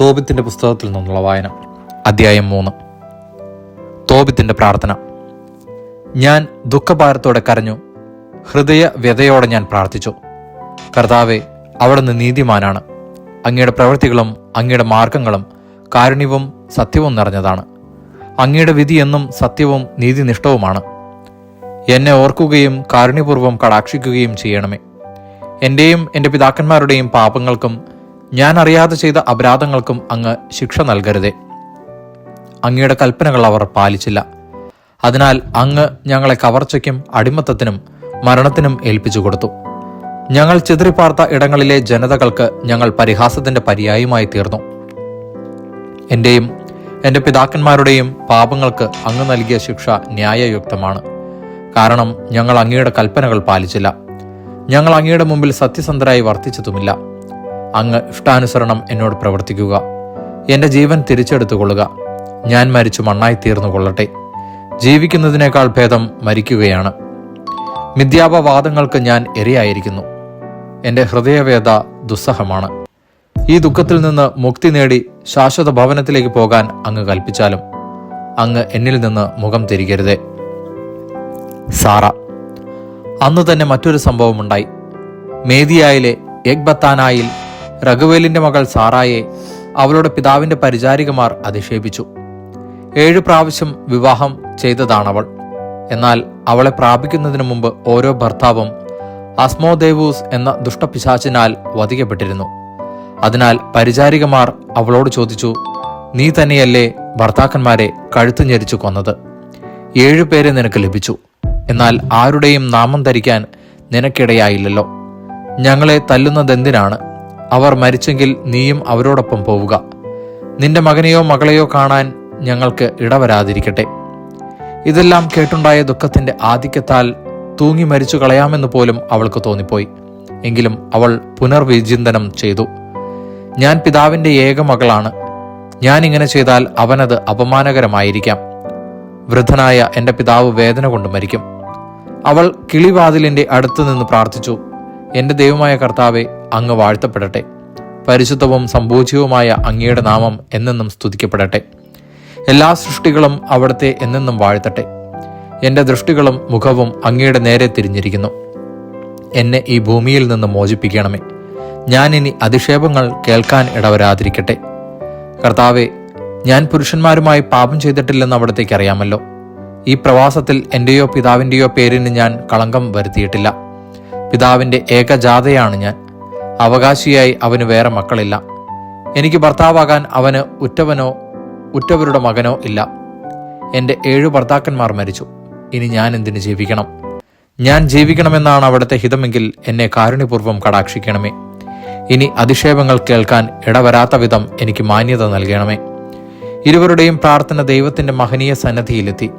തോബിത്തിന്റെ പുസ്തകത്തിൽ നിന്നുള്ള വായന. അധ്യായം മൂന്ന്. തോബിത്തിന്റെ പ്രാർത്ഥന. ഞാൻ ദുഃഖഭാരത്തോടെ കരഞ്ഞു. ഹൃദയ വ്യതയോടെ ഞാൻ പ്രാർത്ഥിച്ചു. കർത്താവെ അവിടുന്ന് നീതിമാനാണ്. അങ്ങയുടെ പ്രവൃത്തികളും അങ്ങയുടെ മാർഗങ്ങളും കാരുണ്യവും സത്യവും നിറഞ്ഞതാണ്. അങ്ങയുടെ വിധി എന്നും സത്യവും നീതിനിഷ്ഠവുമാണ്. എന്നെ ഓർക്കുകയും കാരുണ്യപൂർവം കടാക്ഷിക്കുകയും ചെയ്യണമേ. എന്റെയും എന്റെ പിതാക്കന്മാരുടെയും പാപങ്ങൾക്കും ഞാൻ അറിയാതെ ചെയ്ത അപരാധങ്ങൾക്കും അങ്ങ് ശിക്ഷ നൽകരുതേ. അങ്ങയുടെ കൽപ്പനകൾ അവർ പാലിച്ചില്ല. അതിനാൽ അങ്ങ് ഞങ്ങളെ കവർച്ചയ്ക്കും അടിമത്തത്തിനും മരണത്തിനും ഏൽപ്പിച്ചു കൊടുത്തു. ഞങ്ങൾ ചിതറിപ്പാർത്ത ഇടങ്ങളിലെ ജനതകൾക്ക് ഞങ്ങൾ പരിഹാസത്തിന്റെ പര്യായമായി തീർന്നു. എന്റെയും എന്റെ പിതാക്കന്മാരുടെയും പാപങ്ങൾക്ക് അങ്ങ് നൽകിയ ശിക്ഷ ന്യായയുക്തമാണ്. കാരണം ഞങ്ങൾ അങ്ങയുടെ കൽപ്പനകൾ പാലിച്ചില്ല. ഞങ്ങൾ അങ്ങയുടെ മുമ്പിൽ സത്യസന്ധരായി വർത്തിച്ചതുമില്ല. അങ്ങ് ഇഷ്ടാനുസരണം എന്നോട് പ്രവർത്തിക്കുക. എന്റെ ജീവൻ തിരിച്ചെടുത്തുകൊള്ളുക. ഞാൻ മരിച്ചു മണ്ണായി തീർന്നു കൊള്ളട്ടെ. ജീവിക്കുന്നതിനേക്കാൾ ഭേദം മരിക്കുകയാണ്. മിഥ്യാപവാദങ്ങൾക്ക് ഞാൻ ഇരയായിരിക്കുന്നു. എന്റെ ഹൃദയവേദ ദുസ്സഹമാണ്. ഈ ദുഃഖത്തിൽ നിന്ന് മുക്തി നേടി ശാശ്വത ഭവനത്തിലേക്ക് പോകാൻ അങ്ങ് കൽപ്പിച്ചാലും അങ്ങ് എന്നിൽ നിന്ന് മുഖം തിരികരുതേ. സാറ അന്ന് തന്നെ മറ്റൊരു സംഭവമുണ്ടായി. മേദിയായിലെ എഗ്ബത്താനായിൽ റഘുവേലിന്റെ മകൾ സാറായെ അവളുടെ പിതാവിന്റെ പരിചാരികമാർ അധിക്ഷേപിച്ചു. ഏഴു പ്രാവശ്യം വിവാഹം ചെയ്തതാണവൾ. എന്നാൽ അവളെ പ്രാപിക്കുന്നതിനു മുമ്പ് ഓരോ ഭർത്താവും അസ്മോദേവൂസ് എന്ന ദുഷ്ടപിശാചിനാൽ വധിക്കപ്പെട്ടിരുന്നു. അതിനാൽ പരിചാരികമാർ അവളോട് ചോദിച്ചു നീ തന്നെയല്ലേ ഭർത്താക്കന്മാരെ കഴുത്തു ഞെരിച്ചു കൊന്നത്? ഏഴുപേരെ നിനക്ക് ലഭിച്ചു. എന്നാൽ ആരുടെയും നാമം ധരിക്കാൻ നിനക്കിടയായില്ലല്ലോ. ഞങ്ങളെ തല്ലുന്നതെന്തിനാണ്? അവർ മരിച്ചെങ്കിൽ നീയും അവരോടൊപ്പം പോവുക. നിന്റെ മകനെയോ മകളെയോ കാണാൻ ഞങ്ങൾക്ക് ഇടവരാതിരിക്കട്ടെ. ഇതെല്ലാം കേട്ടുണ്ടായ ദുഃഖത്തിന്റെ ആധിക്യത്താൽ തൂങ്ങി മരിച്ചു കളയാമെന്ന് പോലും അവൾക്ക് തോന്നിപ്പോയി. എങ്കിലും അവൾ പുനർവിചിന്തനം ചെയ്തു. ഞാൻ പിതാവിന്റെ ഏക മകളാണ്. ഞാൻ ഇങ്ങനെ ചെയ്താൽ അവനത് അപമാനകരമായിരിക്കാം. വൃദ്ധനായ എന്റെ പിതാവ് വേദന കൊണ്ട് മരിക്കും. അവൾ കിളിവാതിലിന്റെ അടുത്ത് നിന്ന് പ്രാർത്ഥിച്ചു. എന്റെ ദൈവമായ കർത്താവെ അങ്ങ് വാഴ്ത്തപ്പെടട്ടെ. പരിശുദ്ധവും സംഭൂജ്യവുമായ അങ്ങയുടെ നാമം എന്നെന്നും സ്തുതിക്കപ്പെടട്ടെ. എല്ലാ സൃഷ്ടികളും അവിടുത്തെ എന്നെന്നും വാഴ്ത്തട്ടെ. എന്റെ ദൃഷ്ടികളും മുഖവും അങ്ങയുടെ നേരെ തിരിഞ്ഞിരിക്കുന്നു. എന്നെ ഈ ഭൂമിയിൽ നിന്ന് മോചിപ്പിക്കണമേ. ഞാൻ ഇനി അധിക്ഷേപങ്ങൾ കേൾക്കാൻ ഇടവരാതിരിക്കട്ടെ. കർത്താവെ ഞാൻ പുരുഷന്മാരുമായി പാപം ചെയ്തിട്ടില്ലെന്ന് അവിടത്തേക്ക് അറിയാമല്ലോ. ഈ പ്രവാസത്തിൽ എന്റെയോ പിതാവിന്റെയോ പേരിന് ഞാൻ കളങ്കം വരുത്തിയിട്ടില്ല. പിതാവിന്റെ ഏകജാതയാണ് ഞാൻ. അവകാശിയായി അവന് വേറെ മക്കളില്ല. എനിക്ക് ഭർത്താവാകാൻ അവന് ഉറ്റവനോ ഉറ്റവരുടെ മകനോ ഇല്ല. എന്റെ ഏഴു ഭർത്താക്കന്മാർ മരിച്ചു. ഇനി ഞാൻ എന്തിനു ജീവിക്കണം? ഞാൻ ജീവിക്കണമെന്നാണ് അവിടുത്തെ ഹിതമെങ്കിൽ എന്നെ കാരുണ്യപൂർവം കടാക്ഷിക്കണമേ. ഇനി അധിക്ഷേപങ്ങൾ കേൾക്കാൻ ഇടവരാത്ത വിധം എനിക്ക് മാന്യത നൽകണമേ. ഇരുവരുടെയും പ്രാർത്ഥന ദൈവത്തിന്റെ മഹനീയ സന്നദ്ധിയിലെത്തി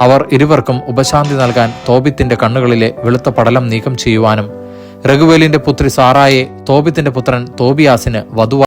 അവർ ഇരുവർക്കും ഉപശാന്തി നൽകാൻ തോബിത്തിന്റെ കണ്ണുകളിലെ വെളുത്ത പടലം നീക്കം ചെയ്യുവാനും രഘുവേലിന്റെ പുത്രി സാറായെ തോബിത്തിന്റെ പുത്രൻ തോബിയാസിന് വധുവായി